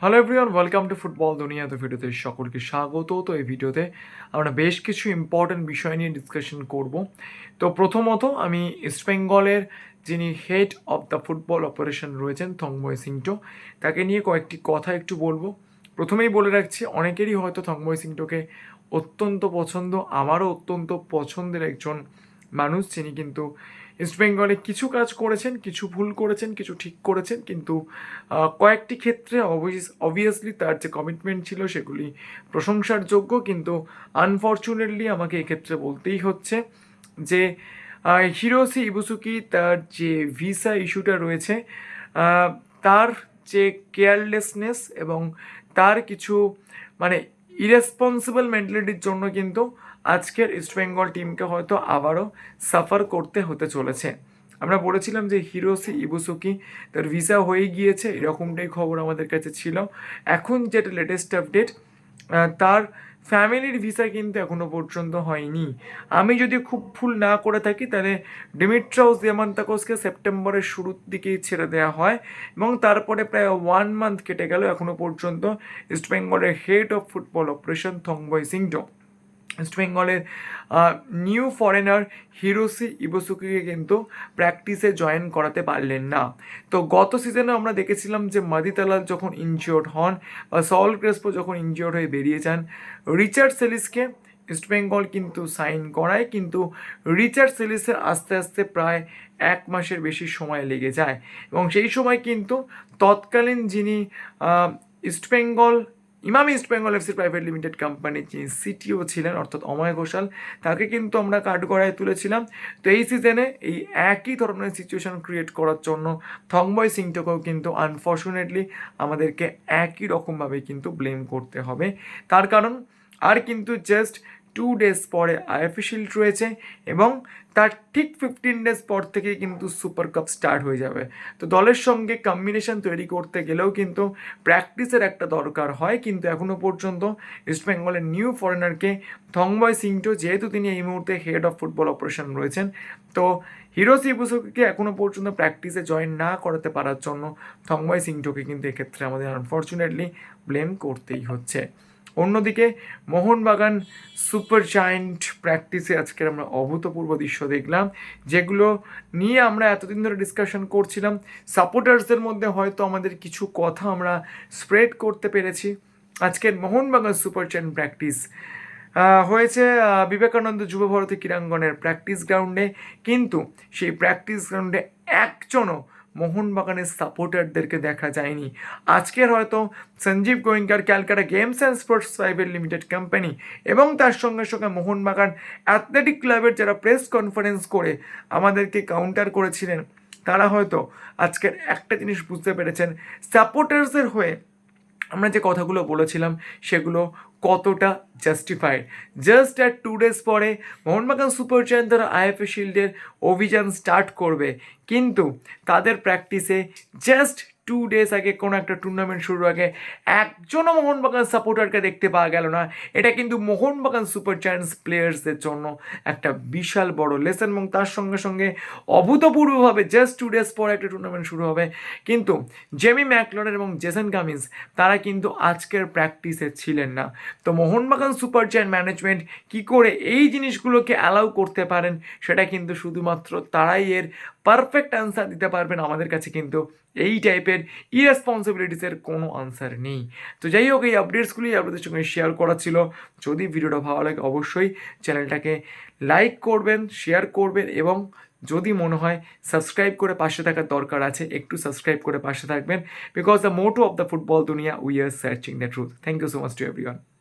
Hello everyone welcome to football দুনিয়া তো ভিডিওতে সকলকে স্বাগত। তো এই ভিডিওতে আমরা বেশ কিছু ইম্পর্ট্যান্ট বিষয় নিয়ে ডিসকাশন করব। তো প্রথমত আমি ইস্ট বেঙ্গলের যিনি head of the football operation রয়েছেন থংবয় সিংটো তাকে নিয়ে কয়েকটি কথা একটু বলব। প্রথমেই বলে রাখছি, অনেকেরই হয়তো থংবয় সিংটোকে অত্যন্ত পছন্দ, আমারও অত্যন্ত পছন্দের একজন মানুষ যিনি কিন্তু ইস্ট বেঙ্গলে কিছু কাজ করেছেন, কিছু ভুল করেছেন, কিছু ঠিক করেছেন, কিন্তু কয়েকটি ক্ষেত্রে অবভিয়াসলি তার যে কমিটমেন্ট ছিল সেগুলি প্রশংসার যোগ্য, কিন্তু আনফর্চুনেটলি আমাকে এক্ষেত্রে বলতেই হচ্ছে যে হিরোসি ইবুসুকি তার যে ভিসা ইস্যুটা রয়েছে তার যে কেয়ারলেসনেস এবং তার কিছু মানে ইরেসপন্সিবল মেন্টালিটির জন্য কিন্তু আজকের ইস্টবেঙ্গল টিমকে হয়তো আবারও সাফার করতে হতে চলেছে। আমরা বলেছিলাম যে হিরোসি ইবুসুকি, তার ভিসা হয়ে গিয়েছে, এরকমটাই খবর আমাদের কাছে ছিল। এখন যেটা লেটেস্ট আপডেট তার ফ্যামিলির ভিসা কিন্তু এখনও পর্যন্ত হয়নি। আমি যদি খুব ভুল না করে থাকি, তাহলে ডিমিট্রাউস দিয়ামান্তাকোসকে সেপ্টেম্বরের শুরুর দিকেই ছেড়ে দেওয়া হয় এবং তারপরে প্রায় ওয়ান মান্থ কেটে গেল এখনও পর্যন্ত ইস্টবেঙ্গলের head of football operation Thangboi Singto East বেঙ্গলের নিউ ফরেনার হিরোসি ইবোসুকিকে কিন্তু প্র্যাকটিসে জয়েন করাতে পারলেন না। তো গত সিজনে আমরা দেখেছিলাম যে মাদিতালাল যখন ইনজিওর্ড হন বা সল ক্রেসপো যখন ইনজিওর্ড হয়ে বেরিয়ে যান, রিচার্ড সেলিসকে ইস্ট বেঙ্গল কিন্তু সাইন করায়, কিন্তু রিচার্ড সেলিসের আস্তে আস্তে প্রায় এক মাসের বেশি সময় লেগে যায়। এবং সেই সময় কিন্তু তৎকালীন যিনি East Bengal Emami East Bengal FC private limited কোম্পানির যিনি সিটিও ছিলেন, অর্থাৎ অময় ঘোষাল, তাকে কিন্তু আমরা কাঠগড়ায় তুলেছিলাম। তো এই সিজনে এই একই ধরনের সিচুয়েশন ক্রিয়েট করার জন্য থংবয় সিংটোকেও কিন্তু আনফর্চুনেটলি আমাদেরকে একই রকমভাবে কিন্তু ব্লেম করতে হবে। তার কারণ, আর কিন্তু জাস্ট টু ডেজ পরে আইএফএ শিল্ড রয়েছে এবং তার ঠিক ফিফটিন ডেজ পর থেকে কিন্তু সুপার কাপ স্টার্ট হয়ে যাবে। তো দলের সঙ্গে কম্বিনেশন তৈরি করতে গেলেও কিন্তু প্র্যাকটিসের একটা দরকার হয়। কিন্তু এখনও পর্যন্ত ইস্ট বেঙ্গলের নিউ ফরেনারকে থংবয় সিংটো যেহেতু তিনি এই মুহূর্তে হেড অফ ফুটবল অপারেশন রয়েছেন, তো হিরো সিবুসুকে এখনও পর্যন্ত প্র্যাকটিসে জয়েন না করাতে পারার জন্য থংবয় সিংটোকে কিন্তু এক্ষেত্রে আমাদের আনফর্চুনেটলি ব্লেম করতেই হচ্ছে। অন্যদিকে মোহনবাগান সুপার জায়েন্ট প্র্যাকটিসে আজকের আমরা অভূতপূর্ব দৃশ্য দেখলাম, যেগুলো নিয়ে আমরা এতদিন ধরে ডিসকাশন করছিলাম। সাপোর্টার্সদের মধ্যে হয়তো আমাদের কিছু কথা আমরা স্প্রেড করতে পেরেছি। আজকের মোহনবাগান সুপার জায়েন্ট প্র্যাকটিস হয়েছে বিবেকানন্দ যুব ভারতী ক্রীড়াঙ্গনের প্র্যাকটিস গ্রাউন্ডে কিন্তু সেই প্র্যাকটিস গ্রাউন্ডে একজনও মোহনবাগানের সাপোর্টারদেরকে দেখা যায়নি। আজকের হয়তো Sanjeev গোয়েঙ্কার Calcutta games and sports private limited company এবং তার সঙ্গে সঙ্গে মোহনবাগান অ্যাথলেটিক ক্লাবের যারা প্রেস কনফারেন্স করে আমাদেরকে কাউন্টার করেছিলেন, তারা হয়তো আজকের একটা জিনিস বুঝতে পেরেছেন, সাপোর্টার্সের হয়ে আমরা যে কথাগুলো বলেছিলাম, সেগুলো কতটা justified just at two days পরে মোহনবাগান সুপার জায়ান্ট তারা আইএফএ শিল্ডের অভিযান স্টার্ট করবে। কিন্তু তাদের প্র্যাকটিসে জাস্ট টু ডেজ আগে কোনো একটা টুর্নামেন্ট শুরুর আগে একজনও মোহনবাগান সাপোর্টারকে দেখতে পাওয়া গেল না। এটা কিন্তু মোহনবাগান সুপার জায়ান্টস প্লেয়ার্সদের জন্য একটা বিশাল বড় লেসন এবং তার সঙ্গে সঙ্গে অভূতপূর্বভাবে জাস্ট টু ডেজ পরে একটা টুর্নামেন্ট শুরু হবে। কিন্তু জেমি ম্যাকলনের এবং জেসন কামিন্স তারা কিন্তু আজকের প্র্যাকটিসে ছিলেন না। তো মোহনবাগান সুপার জায়ান্ট ম্যানেজমেন্ট কি করে এই জিনিসগুলোকে অ্যালাউ করতে পারেন, সেটা কিন্তু শুধুমাত্র তারাই এর পারফেক্ট অ্যান্সার দিতে পারবেন আমাদের কাছে কিন্তু এই টাইপের ইরেসপন্সিবিলিটিসের কোনো আনসার নেই। তো যাই হোক, এই আপডেটসগুলি আপনাদের সঙ্গে শেয়ার করা ছিল। যদি ভিডিওটা ভালো লাগে, অবশ্যই চ্যানেলটাকে লাইক করবেন শেয়ার করবেন এবং যদি মনে হয় সাবস্ক্রাইব করে পাশে থাকার দরকার আছে, একটু সাবস্ক্রাইব করে পাশে থাকবেন। Because the motto of the football দুনিয়া we are searching the truth thank you so much to everyone